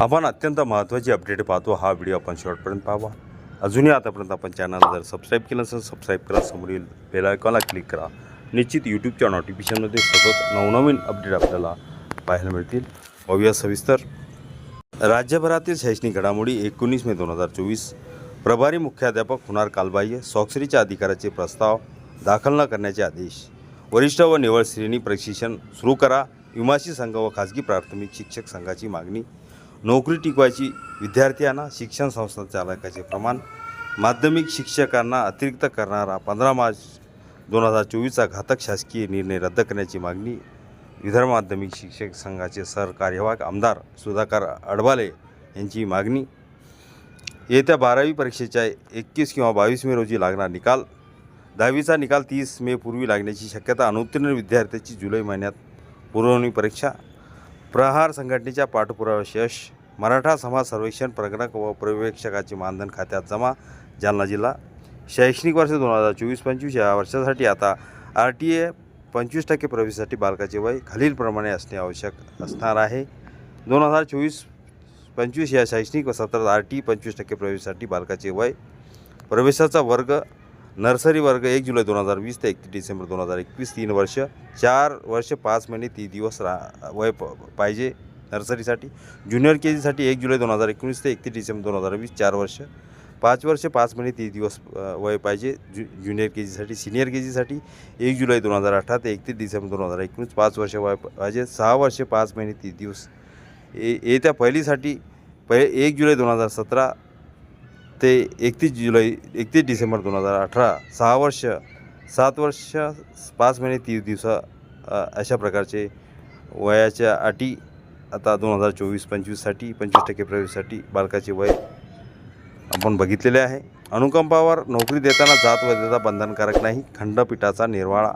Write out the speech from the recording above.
आपण अत्यंत महत्त्वाची अपडेट पाहतो. हा व्हिडिओ आपण शेवटपर्यंत पाहावा. अजूनही आतापर्यंत आपण चॅनल जर सबस्क्राईब केलं असेल सबस्क्राईब करा. समोरील बेल क्लिक करा. निश्चित यूट्यूबच्या नोटिफिकेशनमध्ये सतत नवनवीन अपडेट आपल्याला पाहायला मिळतील. पाहूया सविस्तर. राज्यभरातील शैक्षणिक घडामोडी एकोणीस मे दोन हजार चोवीस. प्रभारी मुख्याध्यापक होणार कालबाह्य स्वाक्षरीच्या अधिकाराचे प्रस्ताव दाखल न करण्याचे आदेश. वरिष्ठ व निवड श्रेणी प्रशिक्षण सुरू करा. विमाशी संघ व खाजगी प्राथमिक शिक्षक संघाची मागणी. नोकरी टिकवायची विद्यार्थ्यांना शिक्षण संस्था चालकाचे प्रमाण माध्यमिक शिक्षकांना अतिरिक्त करणारा पंधरा मार्च दोन हजार चोवीसचा घातक शासकीय निर्णय रद्द करण्याची मागणी विदर्भ माध्यमिक शिक्षक संघाचे सरकार्यवाहक आमदार सुधाकर अडबाले यांची मागणी. येत्या बारावी परीक्षेच्या एकवीस किंवा बावीस मे रोजी लागणार निकाल. दहावीचा निकाल तीस मे पूर्वी लागण्याची शक्यता अनुत्तीर्ण विद्यार्थ्याची जुलै महिन्यात पुरवणी परीक्षा. प्रहार संघटनेच्या पाठपुराव्यास यश. मराठा समाज सर्वेक्षण प्रगणक व पर्यवेक्षकाचे मानधन खात्यात जमा जालना जिल्हा. शैक्षणिक वर्ष दोन हजार चोवीस पंचवीस या वर्षासाठी आता आर टी ए पंचवीस टक्के प्रवेशासाठी बालकाचे वय खालीलप्रमाणे असणे आवश्यक असणार आहे. दोन हजार चोवीस पंचवीस या शैक्षणिक सत्रात आर टी पंचवीस टक्के प्रवेशासाठी बालकाचे वय प्रवेशाचा वर्ग नर्सरी वर्ग एक जुलै दोन हजार वीस ते एकतीस डिसेंबर दोन हजार एकवीस तीन वर्ष चार वर्ष पाच महिने ती दिवस रा वय प पाहिजे. नर्सरीसाठी. ज्युनियर के जीसाठी एक जुलै दोन हजार एकोणीस ते एकतीस डिसेंबर दोन हजार वीस चार वर्ष. पाच वर्ष पाच महिने तीस दिवस वय पाहिजे. ज्यु ज्युनियर के जीसाठी सिनियर के जीसाठी एक जुलै दोन हजार अठरा ते एकतीस डिसेंबर दोन हजार एकोणीस पाच वर्ष वय पाहिजे. सहा वर्ष पाच महिने तीस दिवस. ए येत्या पहिलीसाठी पहि एक जुलै दोन हजार सतरा ते एकतीस जुलै एकतीस डिसेंबर दोन हजार अठरा. सहा वर्ष सात वर्ष पाच महिने तीस दिवसा अशा प्रकारचे वयाच्या अटी आता दोन हजार चोवीस पंचवीससाठी पंचवीस टक्के प्रवेशासाठी बालकाचे वय आपण बघितलेले आहे. अनुकंपावर नोकरी देताना जात वैधता बंधनकारक नाही. खंडपीठाचा निर्वाळा